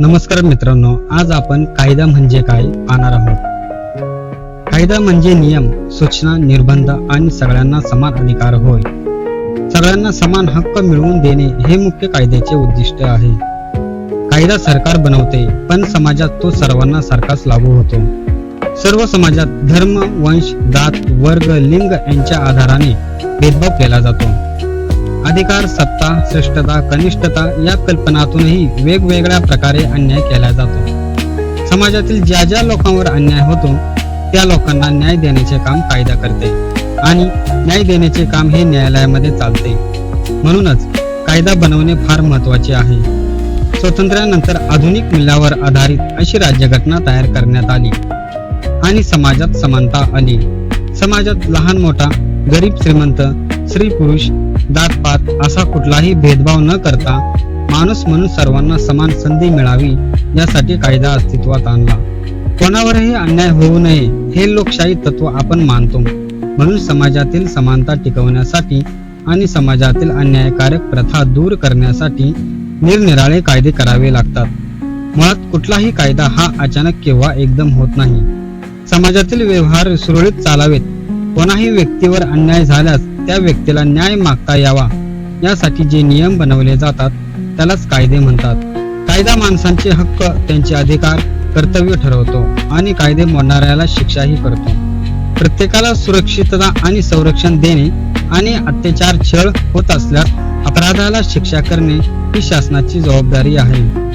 नमस्कार मित्रांनो आज आपण कायदा म्हणजे काय पाहणार आहोत. कायदा म्हणजे नियम सूचना निर्बंध आणि सगळ्यांना समान अधिकार होय. सगळ्यांना समान हक्क मिळवून देणे हे मुख्य कायद्याचे उद्दिष्ट आहे. कायदा सरकार बनवते पण समाजात तो सर्वांना सारखाच लागू होतो. सर्व समाजात धर्म वंश जात वर्ग लिंग यांच्या आधाराने भेदभाव केला जातो. अधिकार सत्ता श्रेष्ठता कनिष्ठता या कल्पनातूनही वेगवेगळ्या प्रकारे अन्याय केला जातो. समाजातील ज्या ज्या लोकांवर अन्याय होतो त्या लोकांना न्याय देण्याचे काम कायदा करते आणि न्याय देण्याचे काम हे न्यायालयामध्ये चालते. म्हणूनच कायदा बनवणे फार महत्त्वाचे आहे. स्वातंत्र्यानंतर आधुनिक मूल्यावर आधारित अशी राज्यघटना तयार करण्यात आली. आणि समाजात समानता आली. समाजात लहान मोठा गरीब श्रीमंत स्त्री पुरुष जात पात असा कुठलाही भेदभाव न करता माणूस म्हणून सर्वांना समान संधी मिळावी यासाठी कायदा अस्तित्वात आणला. कोणावरही अन्याय होऊ नये हे लोकशाही तत्व आपण मानतो. म्हणून समाजातील समानता टिकवण्यासाठी आणि समाजातील अन्यायकारक प्रथा दूर करण्यासाठी निरनिराळे कायदे करावे लागतात. मुळात कुठलाही कायदा हा अचानक केव्हा एकदम होत नाही. समाजातील व्यवहार सुरळीत चालावेत. कोणाही व्यक्तीवर अन्याय झाल्यास त्या व्यक्तीला न्याय मागता यावा. यासाठी जे नियम बनवले जातात त्यालाच कायदे म्हणतात. कायदा माणसांचे हक्क त्यांचे अधिकार कर्तव्य ठरवतो आणि कायदे मोडणाऱ्याला शिक्षाही करतो. प्रत्येकाला सुरक्षितता आणि संरक्षण देणे आणि अत्याचार छळ होत असल्यास अपराधाला शिक्षा करणे ही शासनाची जबाबदारी आहे.